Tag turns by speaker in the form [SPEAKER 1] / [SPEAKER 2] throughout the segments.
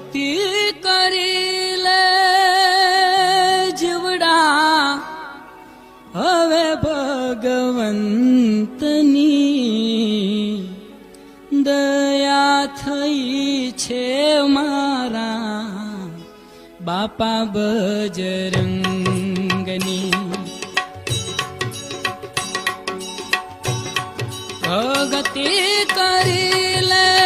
[SPEAKER 1] ભગતી કરી લે, જીવડા. હવે ભગવંતની દયા થઈ છે મારા બાપા બજરંગની. ભગતિ કરી લે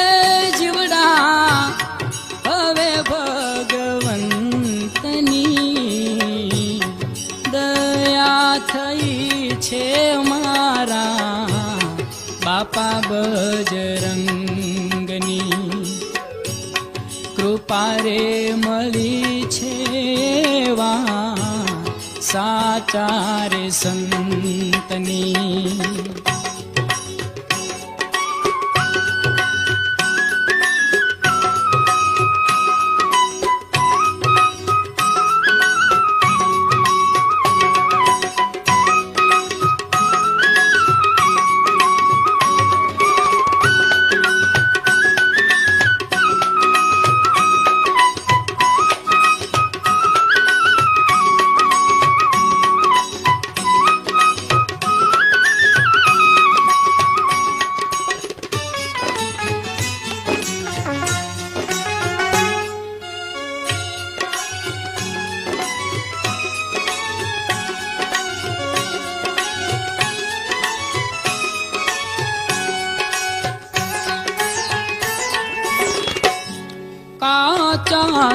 [SPEAKER 1] બજરંગની કૃપા રે મળી છે વા સાચારે સંતની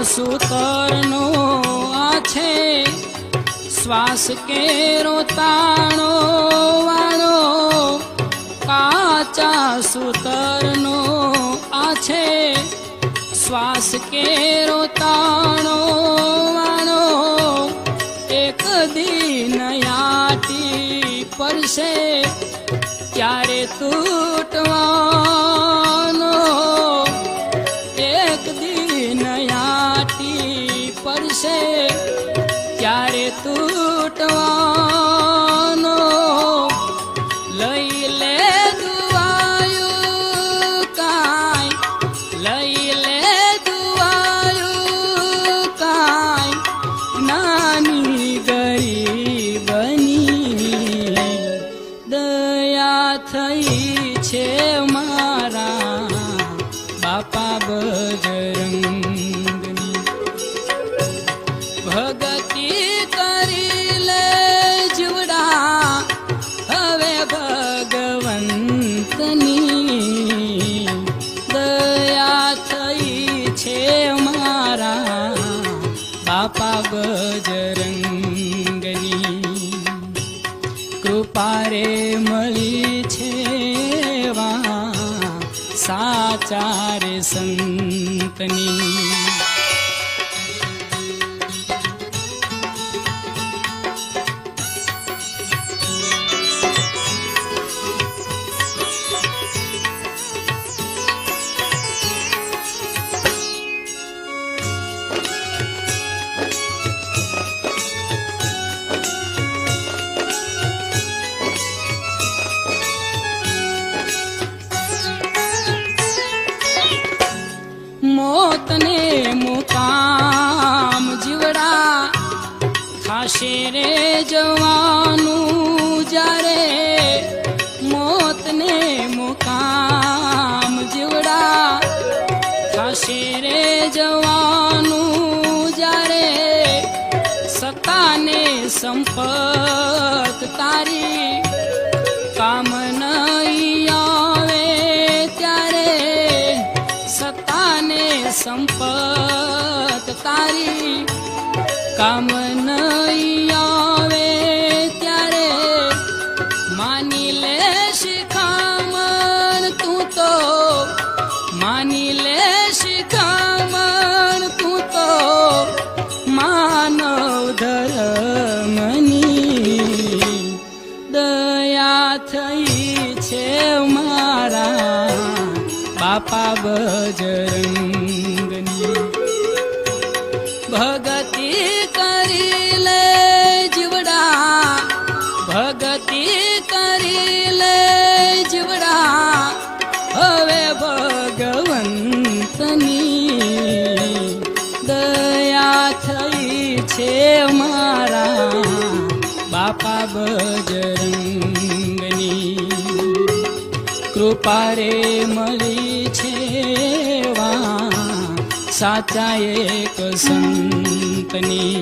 [SPEAKER 1] સુતરનો આ છે. શ્વાસ કેરો તાણો વાળો કાચા સુતરનો આ છે. શ્વાસ કેરો તાણો પડશે ત્યારે તૂટવાનો કૃપા રે મળી છે વા સાચા સંતની. ખાશે રે જવાનું જ્યારે મોતને મુકામ જીવડા થશે રે જવાનું જ્યારે સતાને સંપત તારી કામ નહીં આવે ત્યારે સતાને સંપત તારી કામ બજરંગની ભગતિ કરી લે જીવડા ભગતિ કરી લે જીવડા હવે ભગવંતની દયા થઈ છે મારા બાપા બજરંગની કૃપા રે મળી સાચા એક સંતની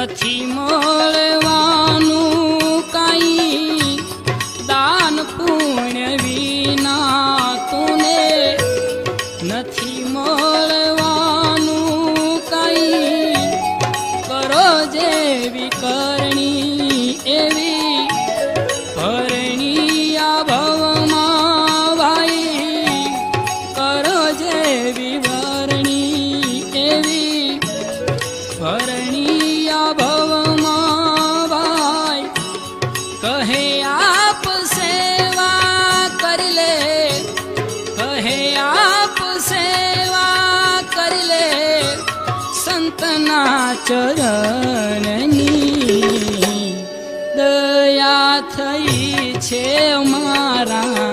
[SPEAKER 1] નથી ચરણની દયા થઈ છે મારા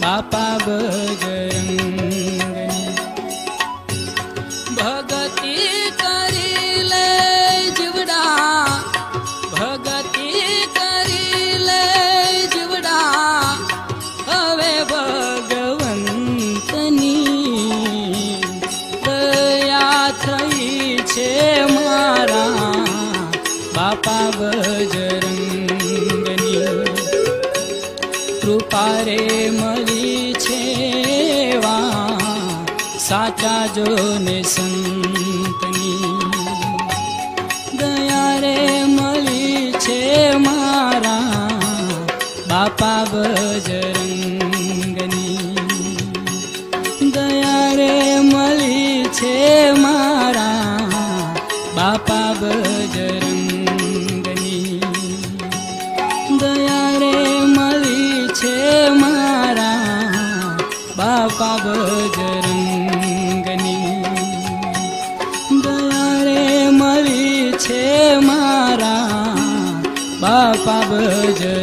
[SPEAKER 1] બાપા બજ તારે મળી છે વા સાચા જો ને સંતની દયા રે મળી છે મારા બાપા બજરંગની દયા રે મળી છે મારા બાપા બજરંગ pavaja